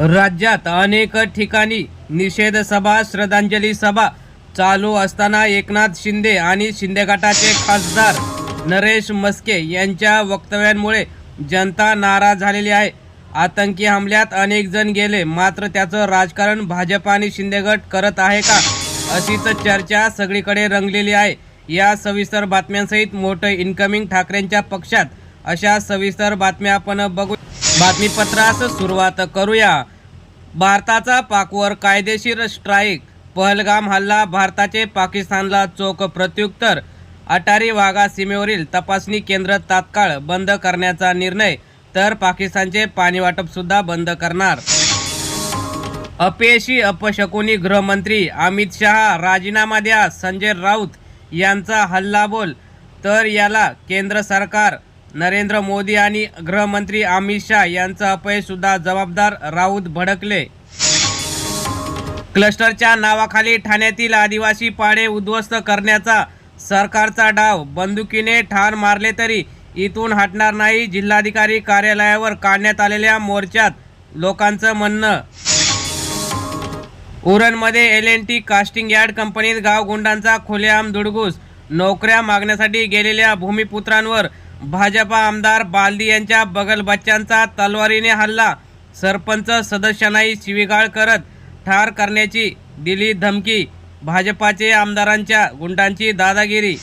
राज्यात अनेक ठिकाणी निषेध सभा श्रद्धांजली सभा चालू असताना एकनाथ शिंदे आणि शिंदे गटाचे खासदार नरेश मस्के यांच्या वक्तव्यांमुळे जनता नाराज झालेली आहे. आतंकी हमल्यात अनेक जण गेले मात्र त्याचं राजकारण भाजप आणि शिंदे गट करत आहे का अशीच चर्चा सगळीकडे रंगलेली आहे. या सविस्तर बातम्यांसहित मोठं इन्कमिंग ठाकरेंच्या पक्षात अशा सविस्तर बातम्या आपण बघू बातमीपत्रास सुरुवात करूया. भारताचा पाकवर कायदेशीर स्ट्राईक पहलगाम हल्ला भारताचे पाकिस्तानला चोख प्रत्युत्तर अटारी वाघा सीमेवरील तपासणी केंद्र तात्काळ बंद करण्याचा निर्णय तर पाकिस्तानचे पाणी बंद करणार. अपयशी अपशकुनी गृहमंत्री अमित शहा राजीनामा द्या संजय राऊत यांचा हल्लाबोल तर याला केंद्र सरकार नरेंद्र मोदी आणि गृहमंत्री अमित शाह यांचं अपयशसुद्धा जबाबदार राऊत भडकले. क्लस्टरच्या नावाखाली ठाण्यातील आदिवासी पाडे उद्ध्वस्त करण्याचा सरकारचा डाव. बंदुकीने ठार मारले तरी इथून हटणार नाही जिल्हाधिकारी कार्यालयावर काढण्यात आलेल्या मोर्चात लोकांचं म्हणणं. उरणमध्ये L N T casting yard कंपनीत गावगुंडांचा खुलेआम दुडगूस. नोकऱ्या मागण्यासाठी गेलेल्या भूमिपुत्रांवर भाजपा आमदार बालदी यांच्या बगल बच्चांचा तलवारीने हल्ला. सरपंच सदस्यांनाही शिवीगाळ करत ठार करण्याची दिली धमकी. भाजपाचे आमदारांच्या गुंडांची दादागिरी.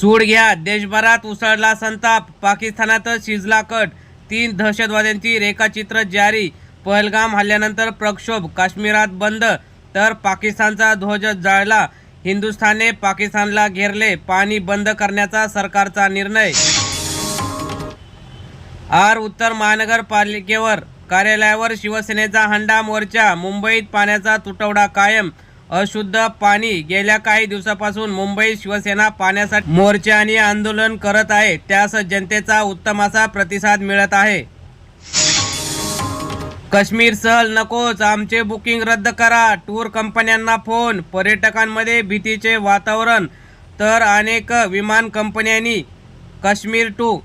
सूड घ्या देशभरात उसळला संताप. पाकिस्तानातच शिजला कट. तीन दहशतवाद्यांची रेखाचित्र जारी. पहलगाम हल्ल्यानंतर प्रक्षोभ. काश्मीरात बंद. तर पाकिस्तानचा ध्वज जाळला. हिंदुस्थानने पाकिस्तानला घेरले. पाणी बंद करण्याचा सरकारचा निर्णय. आर उत्तर महानगरपालिकेवर कार्यालयावर शिवसेनेचा हंडा मोर्चा. मुंबईत पाण्याचा तुटवडा कायम. अशुद्ध पाणी गेल्या काही दिवसापासून मुंबईत शिवसेना पाण्यासाठी मोर्चा आणि आंदोलन करत आहे. त्यास जनतेचा उत्तम असा प्रतिसाद मिळत आहे. काश्मीर सहल नकोच आमचे बुकिंग रद्द करा. टूर कंपन्यांना फोन पर्यटकांमध्ये भीतीचे वातावरण. तर अनेक विमान कंपन्यांनी काश्मीर टू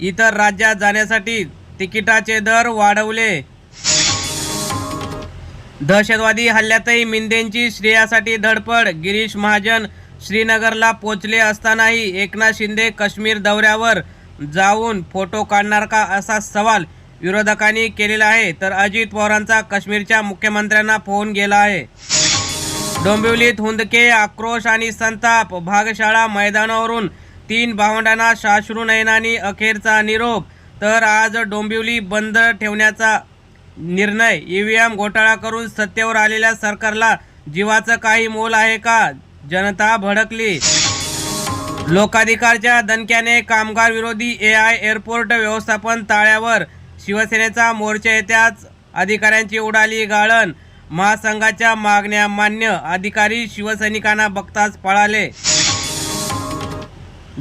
इतर राज्यात जाण्यासाठी तिकिटाचे दर वाढवले. दहशतवादी हल्ल्यातही मिंदेंची श्रेयासाठी धडपड. गिरीश महाजन श्रीनगरला पोचले असतानाही एकनाथ शिंदे काश्मीर दौऱ्यावर जाऊन फोटो काढणार का असा सवाल विरोधकांनी केलेला आहे तर अजित पवारांचा काश्मीरच्या मुख्यमंत्र्यांना फोन गेला आहे. डोंबिवलीत हुंदके आक्रोश आणि संताप भागशाळा मैदानावरून तीन भावंडांना शाश्रू नयनानी अखेरचा निरोप. तर आज डोंबिवली बंद ठेवण्याचा निर्णय. ईव्हीएम घोटाळा करून सत्तेवर आलेल्या सरकारला जीवाचं काही मोल आहे का? जनता भडकली. लोकाधिकारच्या दणक्याने कामगार विरोधी ए आय एअरपोर्ट व्यवस्थापन ताळ्यावर शिवसेनेचा मोर्चा येत्याच अधिकाऱ्यांची उडाली गाळण. महासंघाच्या मागण्या मान्य अधिकारी शिवसैनिकांना बघताच पळाले.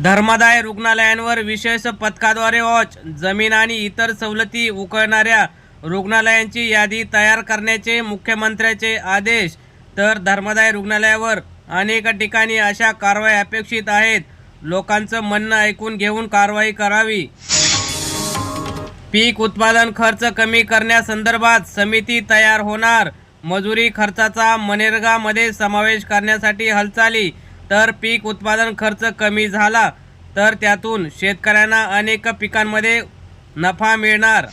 धर्मादाय रुग्णालयांवर विशेष पथकाद्वारे वॉच. जमीन आणि इतर सवलती उकळणाऱ्या रुग्णालयांची यादी तयार करण्याचे मुख्यमंत्र्याचे आदेश. तर धर्मादाय रुग्णालयावर अनेक ठिकाणी अशा कारवाई अपेक्षित आहेत. लोकांचं म्हणणं ऐकून घेऊन कारवाई करावी. पीक उत्पादन खर्च कमी करण्यासंदर्भात समिती तयार होणार. मजुरी खर्चाचा मनेरगामध्ये समावेश करण्यासाठी हालचाली. तर पीक उत्पादन खर्च कमी झाला तर त्यातून शेतकऱ्यांना अनेक पिकांमध्ये नफा मिळणार.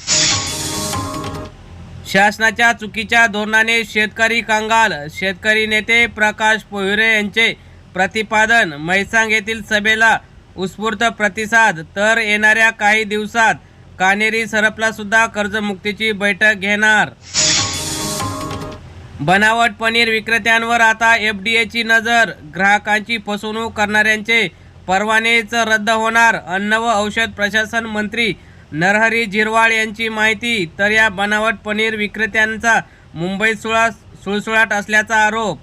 शासनाच्या चुकीच्या धोरणाने शेतकरी कंगाल. शेतकरी नेते प्रकाश पोहिरे यांचे प्रतिपादन म्हैसांग येथील सभेला उत्स्फूर्त प्रतिसाद. तर येणाऱ्या काही दिवसात कानेरी सरपला सुद्धा कर्जमुक्तीची बैठक घेणार. बनावट पनीर विक्रेत्यांवर आता एफ डी एची नजर. ग्राहकांची फसवणूक करणाऱ्यांचे परवानेच रद्द होणार. अन्न व औषध प्रशासन मंत्री नरहरी झिरवाळ यांची माहिती. तर या बनावट पनीर विक्रेत्यांचा मुंबईत सुळा सुळसुळाट असल्याचा आरोप.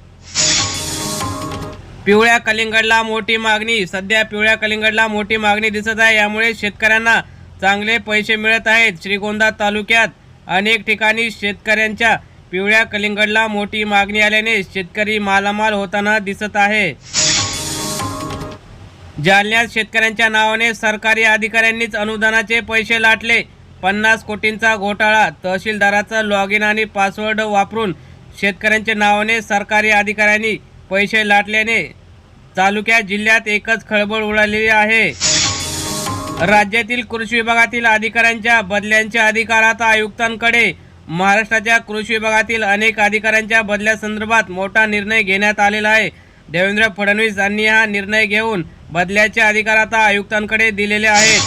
पिवळ्या कलिंगडला मोठी मागणी. सध्या पिवळ्या कलिंगडला मोठी मागणी दिसत आहे. यामुळे शेतकऱ्यांना चांगले पैसे मिळत आहेत. श्रीगोंदा तालुक्यात अनेक ठिकाणी शेतकऱ्यांच्या पिवळ्या कलिंगडला मोठी मागणी आल्याने शेतकरी मालामाल होताना दिसत आहे. जालन्यात शेतकऱ्यांच्या नावाने सरकारी अधिकाऱ्यांनीच अनुदानाचे पैसे लाटले. पन्नास कोटींचा घोटाळा तहसीलदाराचा लॉग इन आणि पासवर्ड वापरून शेतकऱ्यांच्या नावाने सरकारी अधिकाऱ्यांनी पैसे लाटल्याने तालुक्यात जिल्ह्यात एकच खळबळ उडालेली आहे. राज्यातील कृषी विभागातील अधिकाऱ्यांच्या बदल्यांच्या अधिकार आता आयुक्तांकडे महाराष्ट्राच्या कृषी विभागातील अनेक अधिकाऱ्यांच्या बदल्यासंदर्भात मोठा निर्णय घेण्यात आलेला आहे. देवेंद्र फडणवीस यांनी हा निर्णय घेऊन बदल्याचे अधिकार आता आयुक्तांकडे दिलेले आहेत.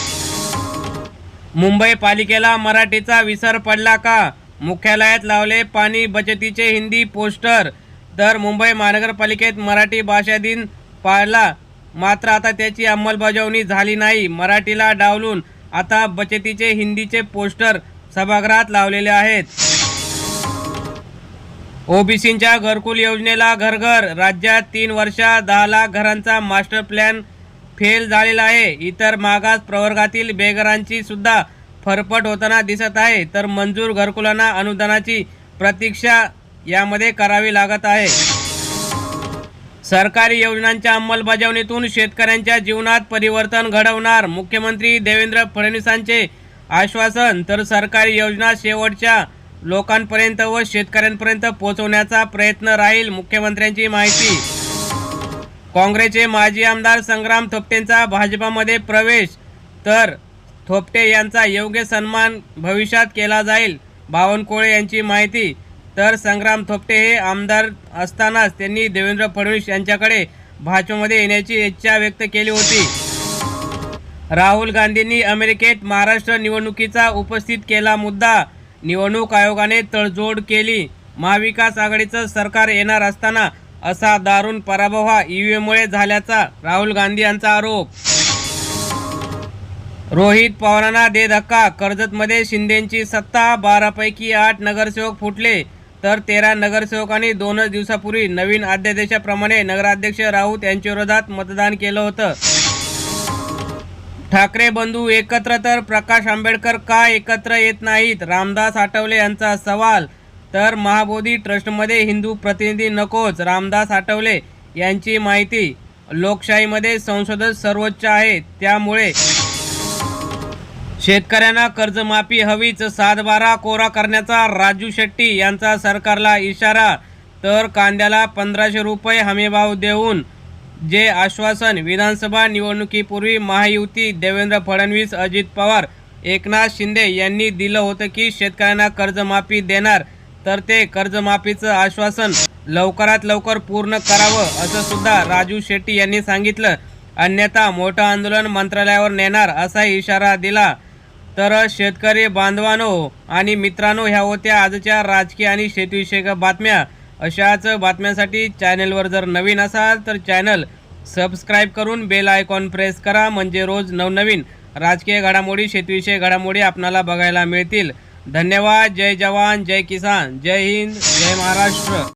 मुंबई पालिकेला मराठीचा विसर पडला का? मुख्यालयात लावले पाणी बचतीचे हिंदी पोस्टर. तर मुंबई महानगरपालिकेत मराठी भाषा दिन पाळला मात्र आता त्याची अंमलबजावणी झाली नाही. मराठीला डावलून आता बचतीचे हिंदीचे पोस्टर सभागृहात लावलेले आहेत. ओबीसींच्या घरकुल योजनेला घरघर. राज्यात तीन वर्षात दहा लाख घरांचा मास्टर प्लॅन फेल झालेला आहे. इतर मागास प्रवर्गातील बेघरांची सुद्धा फरफट होताना दिसत आहे. तर मंजूर घरकुलांना अनुदानाची प्रतीक्षा यामध्ये करावी लागत आहे. सरकारी योजनांच्या अंमलबजावणीतून शेतकऱ्यांच्या जीवनात परिवर्तन घडवणार. मुख्यमंत्री देवेंद्र फडणवीसांचे आश्वासन तर सरकारी योजना शेवटच्या लोकांपर्यंत व शेतकऱ्यांपर्यंत पोहोचवण्याचा प्रयत्न राहील मुख्यमंत्र्यांची माहिती. काँग्रेसचे माजी आमदार संग्राम थोपटेंचा भाजपामध्ये प्रवेश तर थोपटे यांचा योग्य सन्मान भविष्यात केला जाईल बावनकुळे यांची माहिती. तर संग्राम थोपटे हे आमदार असतानाच त्यांनी देवेंद्र फडणवीस यांच्याकडे भाजपमध्ये येण्याची इच्छा व्यक्त केली होती. राहुल गांधींनी अमेरिकेत महाराष्ट्र निवडणुकीचा उपस्थित केला मुद्दा. निवडणूक आयोगाने तडजोड केली. महाविकास आघाडीचं सरकार येणार असताना असा दारुण पराभव हा ईव्हीएममुळे झाल्याचा राहुल गांधी यांचा आरोप. रोहित पवारांना दे धक्का कर्जतमध्ये शिंदेची सत्ता बारापैकी आठ नगरसेवक फुटले. तर तेरा नगरसेवकांनी दोनच दिवसापूर्वी नवीन अध्यादेशाप्रमाणे नगराध्यक्ष राऊत यांच्या विरोधात मतदान केलं होतं. ठाकरे बंधू एकत्र तर प्रकाश आंबेडकर का एकत्र येत नाहीत? रामदास आठवले यांचा सवाल. तर महाबोधी ट्रस्टमध्ये हिंदू प्रतिनिधी नकोच रामदास आठवले यांची माहिती. लोकशाहीमध्ये संसदच सर्वोच्च आहे त्यामुळे शेतकऱ्यांना कर्जमाफी हवीच सातबारा कोरा करण्याचा राजू शेट्टी यांचा सरकारला इशारा. तर कांद्याला पंधराशे रुपये हमीभाव देऊन जे आश्वासन विधानसभा निवडणुकीपूर्वी महायुती देवेंद्र फडणवीस अजित पवार एकनाथ शिंदे यांनी दिलं होतं की शेतकऱ्यांना कर्जमाफी देणार तर ते कर्जमाफीचं आश्वासन लवकरात लवकर पूर्ण करावं असं सुद्धा राजू शेट्टी यांनी सांगितलं. अन्यथा मोठं आंदोलन मंत्रालयावर नेणार असा इशारा दिला. तर शेतकरी बांधवानो आणि मित्रांनो ह्या होत्या आजच्या राजकीय आणि शेतीविषयक बातम्या. अशाच बातम्यांसाठी चॅनलवर जर नवीन असाल तर चॅनल सबस्क्राईब करून बेल आयकॉन प्रेस करा. म्हणजे रोज नवनवीन राजकीय घडामोडी शेतीविषयक घडामोडी आपणाला बघायला मिळतील. धन्यवाद. जय जवान. जय किसान. जय हिंद. जय महाराष्ट्र.